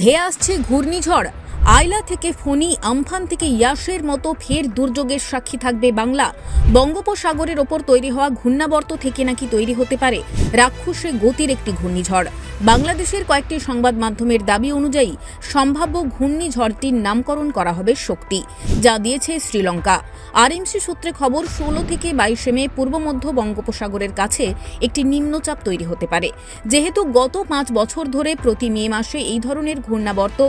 ধেয়ে আসছে ঘূর্ণিঝড়। আয়লা থেকে ফণি আমফান থেকে ইয়াসের মতো ফের দুর্যোগের সাক্ষী থাকবে বাংলা। বঙ্গোপসাগরের ওপর তৈরি হওয়া ঘূর্ণাবর্ত থেকে নাকি তৈরি হতে পারে রাক্ষসে গতির একটি ঘূর্ণিঝড়। বাংলাদেশের কয়েকটি সংবাদ মাধ্যমের দাবি অনুযায়ী সম্ভাব্য ঘূর্ণিঝড়টির নামকরণ করা হবে শক্তি, যা দিয়েছে শ্রীলঙ্কা। আরএমসি সূত্রে খবর, ষোলো থেকে বাইশে মে পূর্ব মধ্য বঙ্গোপসাগরের কাছে একটি নিম্নচাপ তৈরি হতে পারে। যেহেতু গত পাঁচ বছর ধরে প্রতি মে মাসে এই ধরনের ঘূর্ণাবর্ত,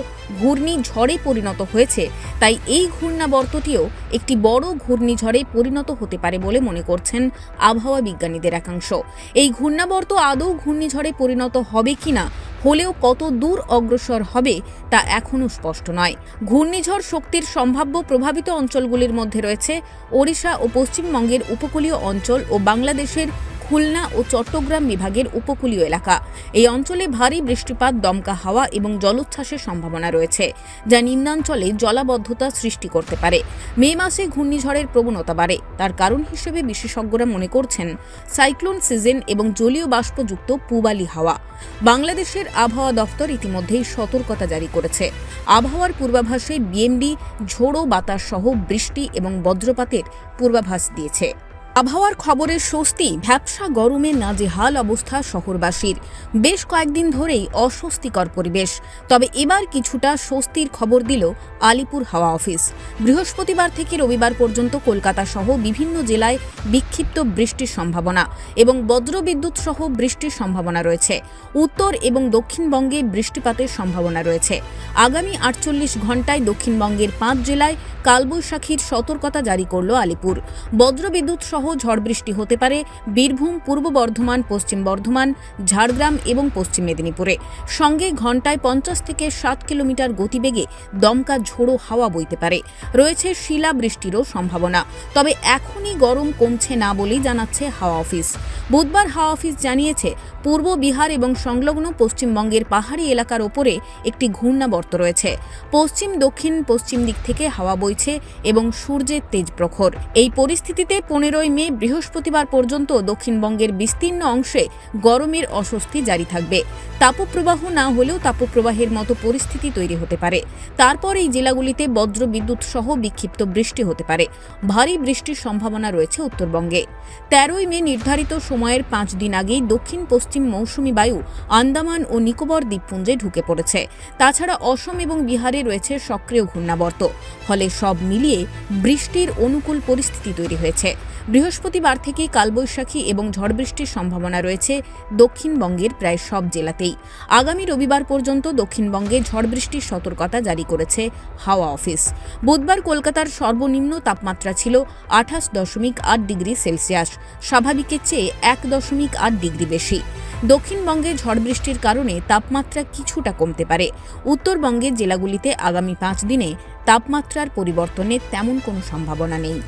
ঘূর্ণিঝড়ে পরিণত হয়েছে। তাই এই ঘূর্ণাবর্তটিও একটি বড় ঘূর্ণিঝড়ে পরিণত হতে পারে বলে মনে করছেন আবহাওয়া বিজ্ঞানীদের একাংশ। এই ঘূর্ণাবর্ত আদৌ ঘূর্ণিঝড়ে পরিণত হবে কিনা, হলেও কত দূর অগ্রসর হবে তা এখনও স্পষ্ট নয়। ঘূর্ণিঝড় শক্তির সম্ভাব্য প্রভাবিত অঞ্চলগুলির মধ্যে রয়েছে ওড়িশা ও পশ্চিমবঙ্গের উপকূলীয় অঞ্চল ও বাংলাদেশের খুলনা ও চট্টগ্রাম বিভাগের উপকূলীয় এলাকা। এই অঞ্চলে ভারী বৃষ্টিপাত, দমকা হাওয়া এবং জলোচ্ছ্বাসের সম্ভাবনা রয়েছে, যা নিম্নাঞ্চলে জলাবদ্ধতা সৃষ্টি করতে পারে। মে মাসে ঘূর্ণিঝড়ের প্রবণতা বাড়ে। তার কারণ হিসেবে বিশেষজ্ঞরা মনে করছেন, সাইক্লোন সিজন এবং জলীয় বাষ্পযুক্ত পূবালি হাওয়া। বাংলাদেশের আবহাওয়া দফতর ইতিমধ্যেই সতর্কতা জারি করেছে। আবহাওয়ার পূর্বাভাসে বিএমডি ঝোড়ো বাতাস সহ বৃষ্টি এবং বজ্রপাতের পূর্বাভাস দিয়েছে। আবহাওয়ার খবরের স্বস্তি, ভ্যাবসা গরমে নাজেহাল অবস্থা শহরবাসীর। বেশ কয়েকদিন ধরেই অস্বস্তিকর পরিবেশ। তবে এবার কিছুটা স্বস্তির খবর দিল আলিপুর হাওয়া অফিস। বৃহস্পতিবার থেকে রবিবার পর্যন্ত কলকাতা সহ বিভিন্ন জেলায় বিক্ষিপ্ত বৃষ্টির সম্ভাবনা এবং বজ্রবিদ্যুৎ সহ বৃষ্টির সম্ভাবনা রয়েছে। উত্তর এবং দক্ষিণবঙ্গে বৃষ্টিপাতের সম্ভাবনা রয়েছে। আগামী আটচল্লিশ ঘন্টায় দক্ষিণবঙ্গের পাঁচ জেলায় কালবৈশাখীর সতর্কতা জারি করল আলিপুর। বজ্রবিদ্যুৎ সহ ঝড় বৃষ্টি হতে পারে বীরভূম, পূর্ব বর্ধমান, পশ্চিম বর্ধমান, ঝাড়গ্রাম এবং পশ্চিম মেদিনীপুরে। সঙ্গে ঘন্টায় পঞ্চাশ থেকে ষাট কিলোমিটার গতিবেগে দমকা ঝোড়ো হাওয়া বইতে পারে। রয়েছে শিলা বৃষ্টিরও সম্ভাবনা। তবে এখনই গরম কমছে না বলেই জানাচ্ছে হাওয়া অফিস। বুধবার হাওয়া অফিস জানিয়েছে, পূর্ব বিহার এবং সংলগ্ন পশ্চিমবঙ্গের পাহাড়ি এলাকার ওপরে একটি ঘূর্ণাবর্ত রয়েছে। পশ্চিম, দক্ষিণ, পশ্চিম দিক থেকে হাওয়া বইছে এবং সূর্যের তেজ প্রখর। এই পরিস্থিতিতে পনেরোই মে, বৃহস্পতিবার পর্যন্ত দক্ষিণবঙ্গের বিস্তীর্ণ অংশে গরমের অস্বস্তি জারি থাকবে। তাপপ্রবাহ না হলেও তাপপ্রবাহের মতো পরিস্থিতি তৈরি হতে পারে। তারপর এই জেলাগুলিতে বজ্র বিদ্যুৎ সহ বিক্ষিপ্ত বৃষ্টি হতে পারে। ভারী বৃষ্টির সম্ভাবনা রয়েছে উত্তরবঙ্গে। তেরোই মে নির্ধারিত সময়ের পাঁচ দিন আগেই দক্ষিণ পশ্চিম মৌসুমি বায়ু আন্দামান ও নিকোবর দ্বীপপুঞ্জে ঢুকে পড়েছে। তাছাড়া অসম এবং বিহারে রয়েছে সক্রিয় ঘূর্ণাবর্ত। ফলে সব মিলিয়ে বৃষ্টির অনুকূল পরিস্থিতি তৈরি হয়েছে। বৃহস্পতিবার থেকে কালবৈশাখী এবং ঝড় বৃষ্টির সম্ভাবনা রয়েছে দক্ষিণবঙ্গের প্রায় সব জেলাতেই। আগামী রবিবার পর্যন্ত দক্ষিণবঙ্গে ঝড় বৃষ্টির সতর্কতা জারি করেছে হাওয়া অফিস। বুধবার কলকাতার সর্বনিম্ন তাপমাত্রা ছিল আঠাশ দশমিক আট ডিগ্রি সেলসিয়াস, স্বাভাবিকের চেয়ে এক দশমিক আট ডিগ্রি বেশি। দক্ষিণবঙ্গে ঝড় বৃষ্টির কারণে তাপমাত্রা কিছুটা কমতে পারে। উত্তরবঙ্গের জেলাগুলিতে আগামী পাঁচ দিনে তাপমাত্রার পরিবর্তনের তেমন কোনো সম্ভাবনা নেই।